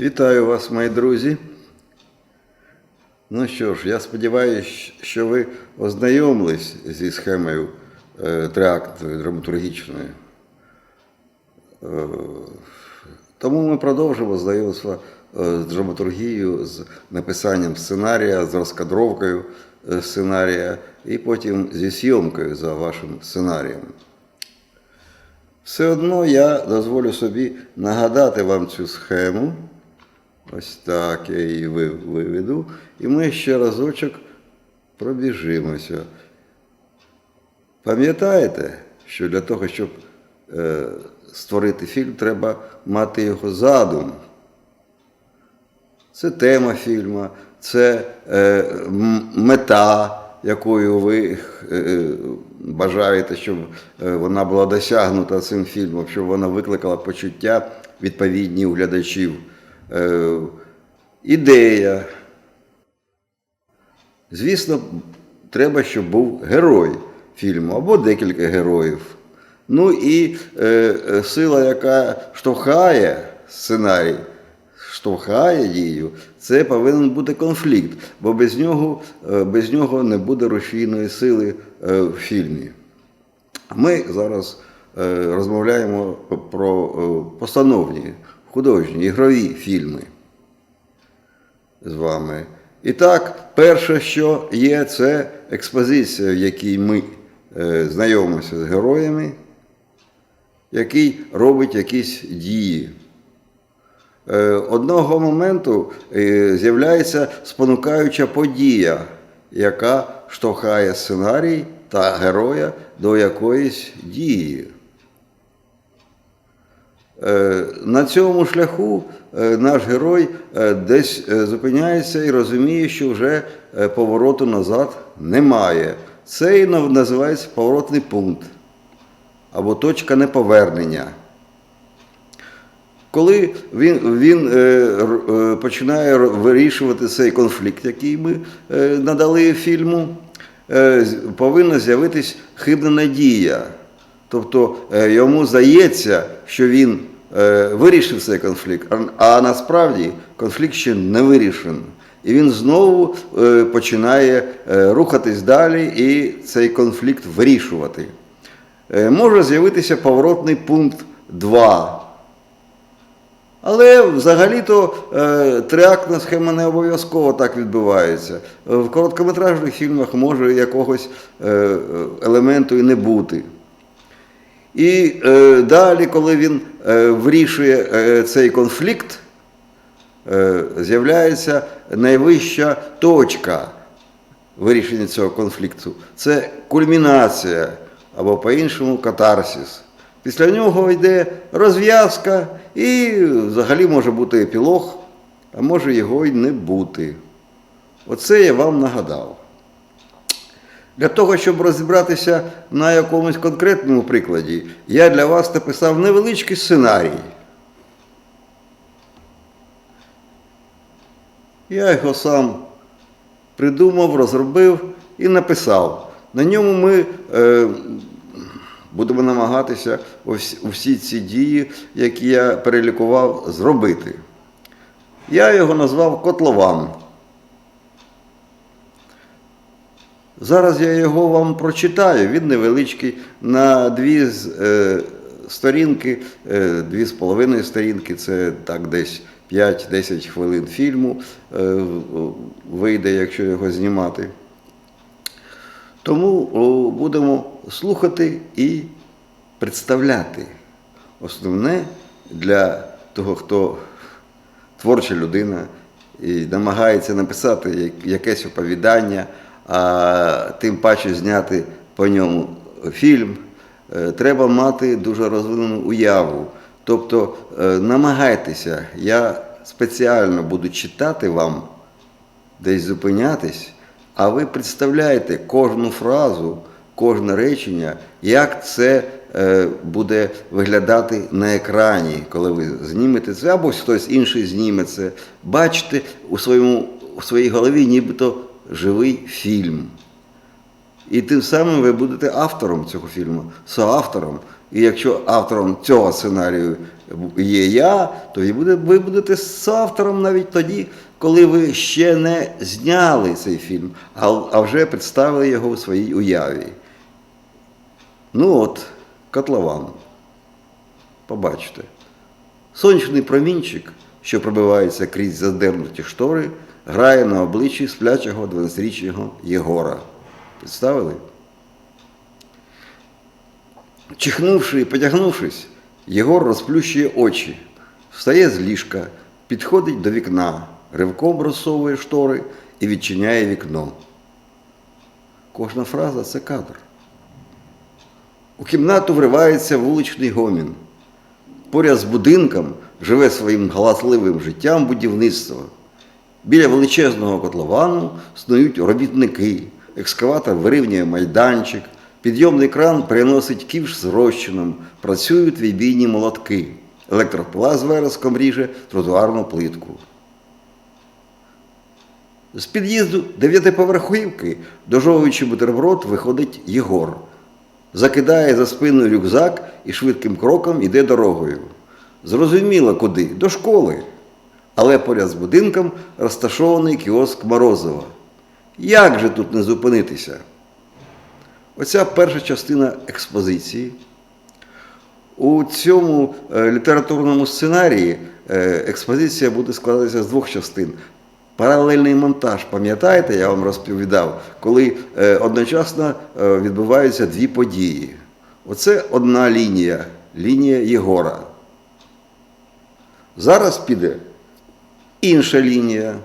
Вітаю вас, мої друзі. Ну що ж, я сподіваюся, що ви ознайомились зі схемою е, триактної драматургічної. Е, тому ми продовжимо знайомство е, з драматургією, з написанням сценарія, з розкадровкою е, сценарія і потім зі зйомкою за вашим сценарієм. Все одно я дозволю собі нагадати вам цю схему. Ось так я її виведу. І ми ще разочок пробіжимося. Пам'ятаєте, що для того, щоб е, створити фільм, треба мати його задум. Це тема фільму, це е, мета, якою ви е, бажаєте, щоб е, вона була досягнута цим фільмом, щоб вона викликала почуття відповідні у глядачів. Е, ідея. Звісно, треба, щоб був герой фільму або декілька героїв. Ну і е, е, сила, яка штовхає сценарій, штовхає дію, це повинен бути конфлікт, бо без нього, е, без нього не буде рушійної сили в фільмі. Ми зараз розмовляємо про постановні, художні, ігрові фільми з вами. І так, перше, що є, це експозиція, в якій ми е, знайомимося з героями, який робить якісь дії. Е, Одного моменту е, з'являється спонукаюча подія, яка штовхає сценарій та героя до якоїсь дії. Е, На цьому шляху е, наш герой е, десь зупиняється і розуміє, що вже повороту назад немає. Це і називається поворотний пункт або точка неповернення. Коли він, він починає вирішувати цей конфлікт, який ми надали фільму, повинна з'явитись хибна надія. Тобто йому здається, що він вирішив цей конфлікт, а, насправді конфлікт ще не вирішений. І він знову е, починає е, рухатись далі і цей конфлікт вирішувати. Е, Може з'явитися поворотний пункт 2. Але взагалі-то е, триактна схема не обов'язково так відбувається. Е, В короткометражних фільмах може якогось е, е, елементу і не бути. І е, далі, коли він е, вирішує е, цей конфлікт, е, з'являється найвища точка вирішення цього конфлікту. Це кульмінація або по-іншому катарсис. Після нього йде розв'язка і взагалі може бути епілог, а може його й не бути. Оце я вам нагадав. Для того, щоб розібратися на якомусь конкретному прикладі, я для вас написав невеличкий сценарій. Я його сам придумав, розробив і написав. На ньому ми е, будемо намагатися усі ці дії, які я перелікував, зробити. Я його назвав Котлован. Зараз я його вам прочитаю. Він невеличкий на дві е, сторінки, е, дві з половиною сторінки, це так десь 5-10 хвилин фільму е, вийде, якщо його знімати. Тому о, будемо слухати і представляти. Основне для того, хто творча людина і намагається написати якесь оповідання, а тим паче зняти по ньому фільм, е, треба мати дуже розвинену уяву. Тобто е, намагайтеся, я спеціально буду читати вам, десь зупинятись, а ви представляєте кожну фразу, кожне речення, як це е, буде виглядати на екрані, коли ви знімете це, або хтось інший зніме це. Бачите у, своєму, у своїй голові нібито живий фільм. І тим самим ви будете автором цього фільму, соавтором. І якщо автором цього сценарію є я, то ви будете з автором навіть тоді, коли ви ще не зняли цей фільм, а вже представили його у своїй уяві. Ну от, котлован. Побачите. Сонячний промінчик, що пробивається крізь задернуті штори, грає на обличчі сплячого 12-річного Єгора. Представили? Чихнувши і потягнувшись, Єгор розплющує очі, встає з ліжка, підходить до вікна, ривком розсовує штори і відчиняє вікно. Кожна фраза це кадр. У кімнату вривається вуличний гомін. Поряд з будинком живе своїм галасливим життям будівництво. Біля величезного котловану снують робітники, екскаватор вирівнює майданчик, підйомний кран переносить ківш з розчином, працюють відбійні молотки, електропила з вереском ріже тротуарну плитку. З під'їзду дев'ятиповерхівки, дожовуючи бутерброд, виходить Єгор. Закидає за спиною рюкзак і швидким кроком іде дорогою. Зрозуміло куди? До школи. Але поряд з будинком розташований кіоск Морозова. Як же тут не зупинитися? Оця перша частина експозиції. У цьому е, літературному сценарії е, експозиція буде складатися з двох частин. Паралельний монтаж, пам'ятаєте, я вам розповідав, коли е, одночасно відбуваються дві події. Оце одна лінія, лінія Єгора. Зараз піде інша лінія.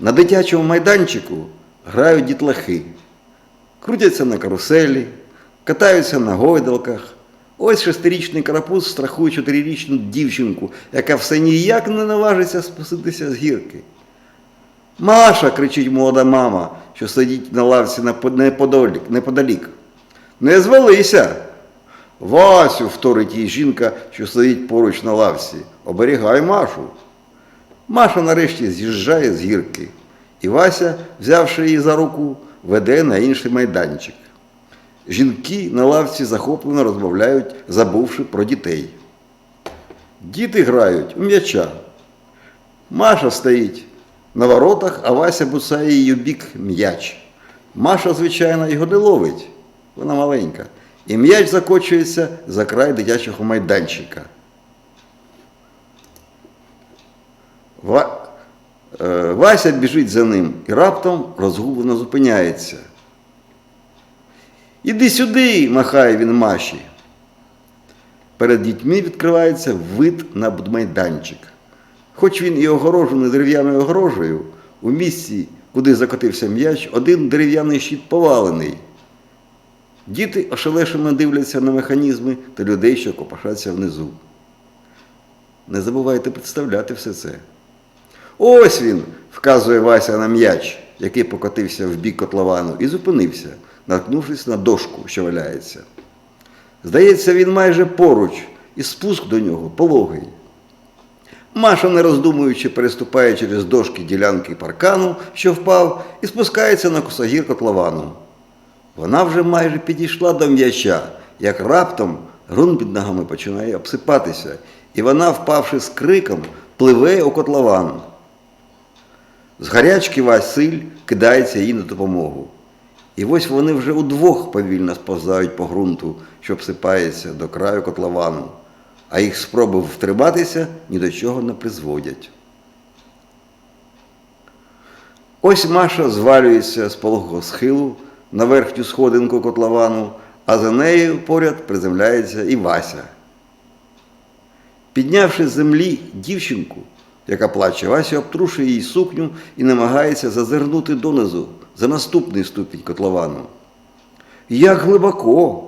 На дитячому майданчику грають дітлахи, крутяться на каруселі, катаються на гойдалках. Ось шестирічний карапуз страхує чотирирічну дівчинку, яка все ніяк не наважиться спуститися з гірки. Маша, кричить молода мама, що сидить на лавці неподалік. Не звалися. Васю, вторить їй жінка, що сидить поруч на лавці. Оберігай Машу. Маша нарешті з'їжджає з гірки, і Вася, взявши її за руку, веде на інший майданчик. Жінки на лавці захоплено розмовляють, забувши про дітей. Діти грають у м'яча. Маша стоїть на воротах, а Вася бусає її бік м'яч. Маша, звичайно, його не ловить, вона маленька. І м'яч закочується за край дитячого майданчика. Е, Вася біжить за ним і раптом розгублено зупиняється. Іди сюди, махає він Маші. Перед дітьми відкривається вид на майданчик. Хоч він і огорожений дерев'яною огорожею, у місці, куди закотився м'яч, один дерев'яний щит повалений. Діти ошелешено дивляться на механізми та людей, що копошаться внизу. Не забувайте представляти все це. Ось він, вказує Вася на м'яч, який покотився в бік котловану, і зупинився, наткнувшись на дошку, що валяється. Здається, він майже поруч, і спуск до нього пологий. Маша, не роздумуючи, переступає через дошки ділянки паркану, що впав, і спускається на косогір котловану. Вона вже майже підійшла до м'яча, як раптом ґрунт під ногами починає обсипатися, і вона, впавши з криком, пливе у котлован. З гарячки Василь кидається їй на допомогу. І ось вони вже удвох повільно сповзають по ґрунту, що обсипається до краю котловану, а їх спроби втриматися ні до чого не призводять. Ось Маша звалюється з пологого схилу на верхню сходинку котловану, а за нею поряд приземляється і Вася. Піднявши з землі дівчинку, яка плаче, Вася обтрушує їй сукню і намагається зазирнути донизу за наступний ступінь котловану. Як глибоко,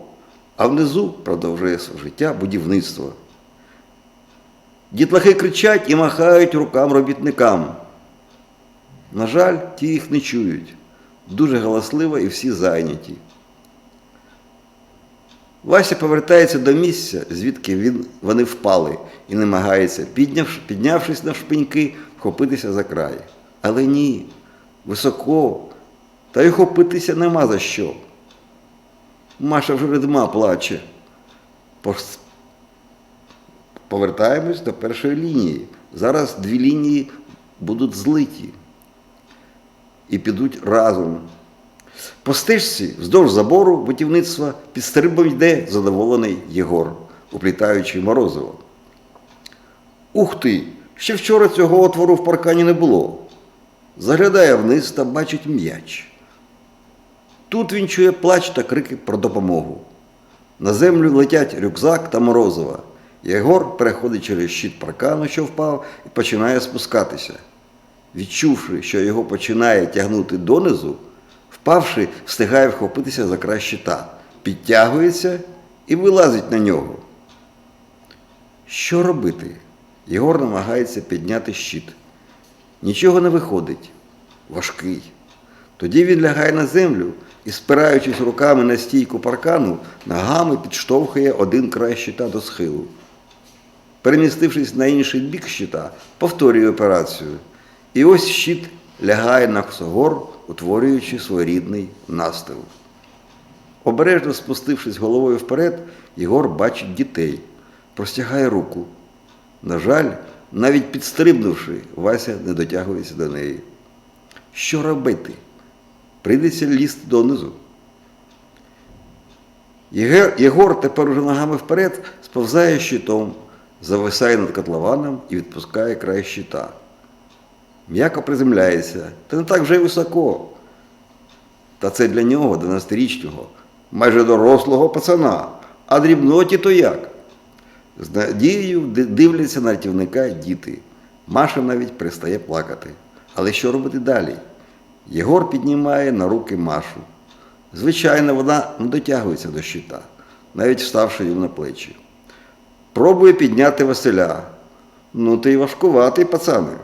а внизу продовжує своє життя будівництво. Дітлахи кричать і махають рукам робітникам. На жаль, ті їх не чують. Дуже галасливо і всі зайняті. Вася повертається до місця, звідки він, вони впали, і намагається, піднявши, піднявшись на шпиньки, вхопитися за край. Але ні, високо, та й хопитися нема за що. Маша вже ридма плаче. Повертаємось до першої лінії. Зараз дві лінії будуть злиті і підуть разом. По стежці вздовж забору будівництва під стрибом йде задоволений Єгор, уплітаючи морозиво. Ух ти! Ще вчора цього отвору в паркані не було. Заглядає вниз та бачить м'яч. Тут він чує плач та крики про допомогу. На землю летять рюкзак та морозива. Єгор переходить через щит паркану, що впав, і починає спускатися. Відчувши, що його починає тягнути донизу, впавши, встигає вхопитися за край щита, підтягується і вилазить на нього. Що робити? Єгор намагається підняти щит. Нічого не виходить. Важкий. Тоді він лягає на землю і, спираючись руками на стійку паркану, ногами підштовхує один край щита до схилу. Перемістившись на інший бік щита, повторює операцію. І ось щит лягає на косогор, утворюючи своєрідний настил. Обережно спустившись головою вперед, Єгор бачить дітей, простягає руку. На жаль, навіть підстрибнувши, Вася не дотягується до неї. Що робити? Прийдеться лізти донизу. Єгор тепер уже ногами вперед сповзає щитом, зависає над котлованом і відпускає край щита. М'яко приземляється, та не так вже й високо. Та це для нього, 12-річного, майже дорослого пацана. А дрібноті то як? З надією дивляться на рятівника діти. Маша навіть перестає плакати. Але що робити далі? Єгор піднімає на руки Машу. Звичайно, вона не дотягується до щита, навіть вставши йому на плечі. Пробує підняти Василя. Ну, ти й важкуватий, пацане.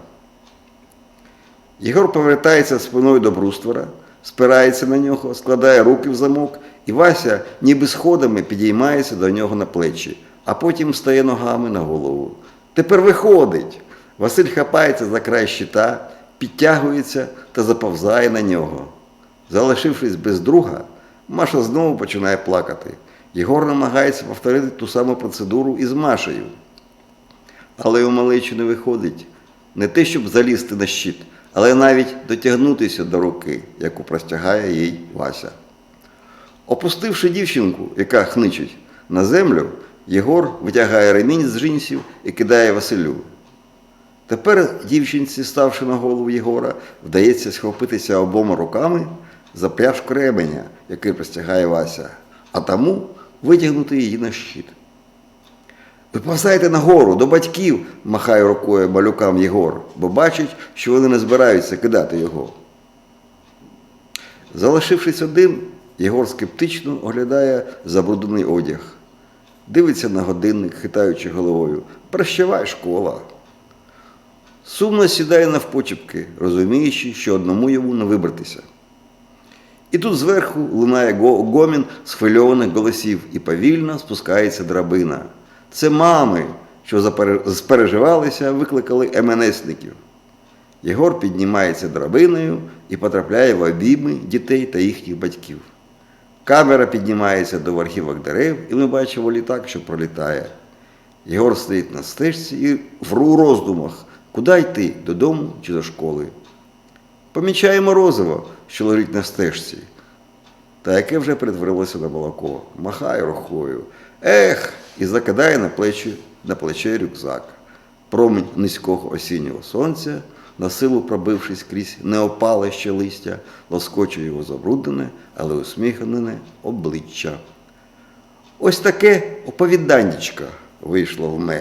Єгор повертається спиною до бруствера, спирається на нього, складає руки в замок, і Вася ніби сходами підіймається до нього на плечі, а потім стає ногами на голову. Тепер виходить. Василь хапається за край щита, підтягується та заповзає на нього. Залишившись без друга, Маша знову починає плакати. Єгор намагається повторити ту саму процедуру із Машею. Але у малечі не виходить не те, щоб залізти на щит, але навіть дотягнутися до руки, яку простягає їй Вася. Опустивши дівчинку, яка хничить, на землю, Єгор витягає ремінь з джинсів і кидає Василю. Тепер дівчинці, ставши на голову Єгора, вдається схопитися обома руками за пряжку ременя, який простягає Вася, а тому витягнути її на щит. Виповзайте нагору, до батьків, махає рукою малюкам Єгор, бо бачить, що вони не збираються кидати його. Залишившись один, Єгор скептично оглядає забруднений одяг. Дивиться на годинник, хитаючи головою. Прощавай, школа. Сумно сідає навпочепки, розуміючи, що одному йому не вибратися. І тут зверху лунає го- гомін схвильованих голосів і повільно спускається драбина. Це мами, що спереживалися, викликали МНСників. Єгор піднімається драбиною і потрапляє в обійми дітей та їхніх батьків. Камера піднімається до верхівок дерев, і ми бачимо літак, що пролітає. Єгор стоїть на стежці і в роздумах, куди йти, додому чи до школи. Помічає морозиво, що лежить на стежці, та яке вже перетворилося на молоко, махає рукою. Ех! І закидає на плечі, на плече рюкзак. Промінь низького осіннього сонця, на силу пробившись крізь неопале ще листя, лоскочує його забруднене, але усміхнене обличчя. Ось таке оповіданнячка вийшло в мене.